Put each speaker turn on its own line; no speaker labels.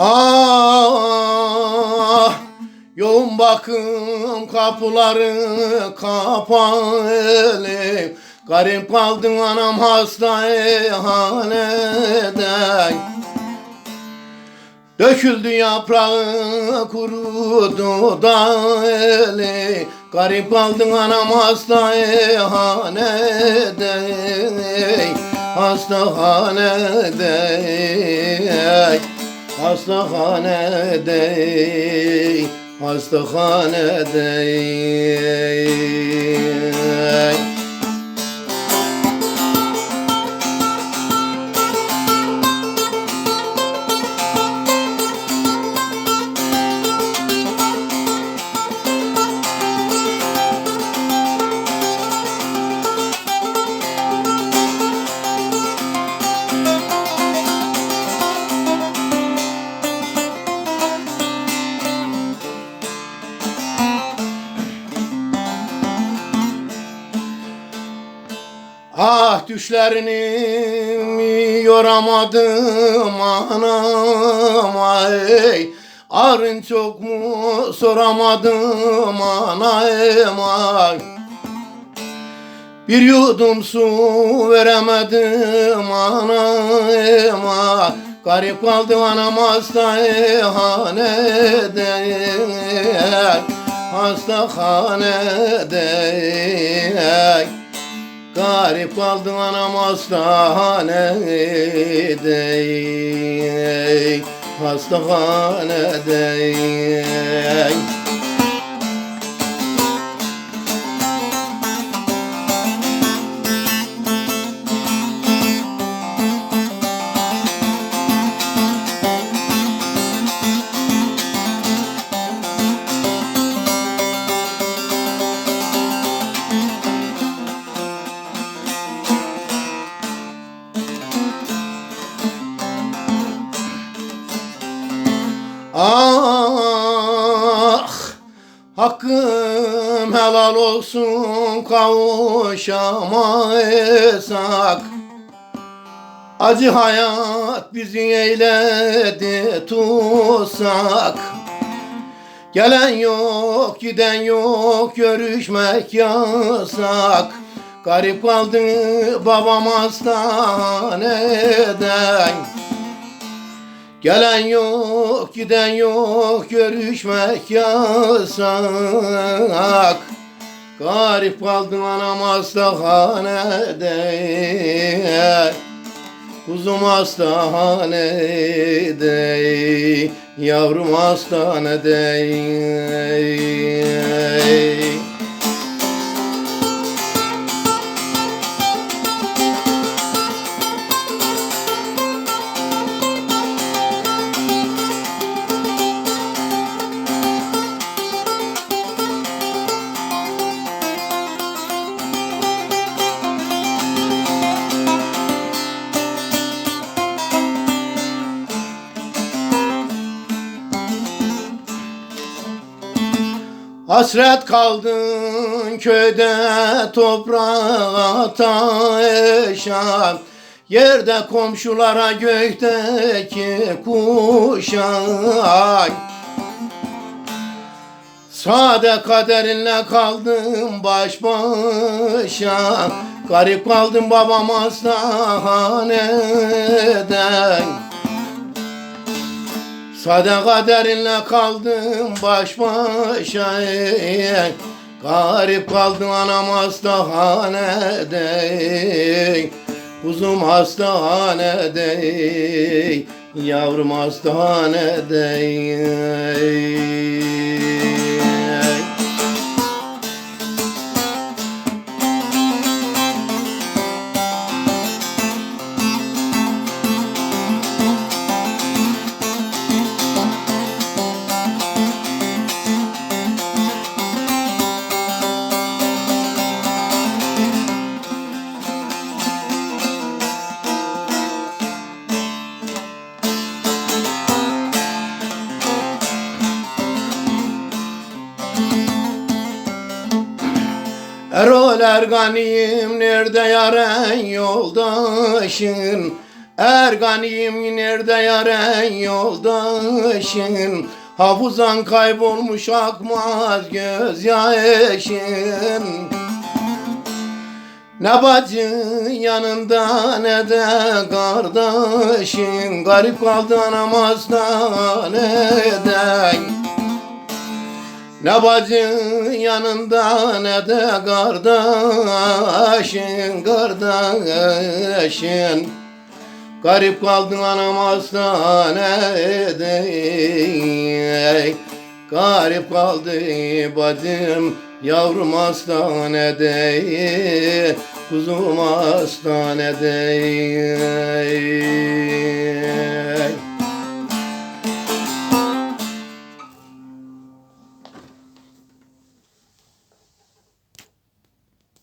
Ah yoğun bakım kapıları kapalı. Garip kaldım anam hastanede Döküldü yaprağı kurudu dalı Garip kaldın anam hastahanede Hastahanede Hastahanede Hastahanede Ah düşlerini yoramadım anam ay. Arın çok mu? Soramadım anam ay. Bir yudum su veremedim anam ay. Garip kaldı anam hastanede. Hastahanede Garip kaldım anam hastanede Hastanede Ah Hakkım helal olsun kavuşamaysak. Acı hayat bizi eyledi tutsak. Gelen yok giden yok görüşmek yasak. Garip kaldı babam hastaneden Gelen yok, giden yok, görüşmek yasak. Garip kaldım anam hastanede. Kuzum hastanede, yavrum hastanede. Hasret kaldın köyde toprağa taşan. Yerde komşulara gökteki kuşak. Sade kaderinle kaldım baş başa. Garip kaldım babam hastaneden Sade kaderinle kaldım baş başa. Garip kaldım anam hastanede Kuzum hastanede Yavrum hastanede Erol Erganiyim nerede yaren yoldaşın? Erganiyim nerede yaren yoldaşın? Hafızan kaybolmuş akmaz gözyaşın. Ne bacın yanında ne de kardeşin. Garip kaldı anam hastaneden Ne bacın yanında ne de kardeşin Kardeşin. Garip kaldın anam hastanede Garip kaldı bacım Yavrum hastanede Kuzum hastanede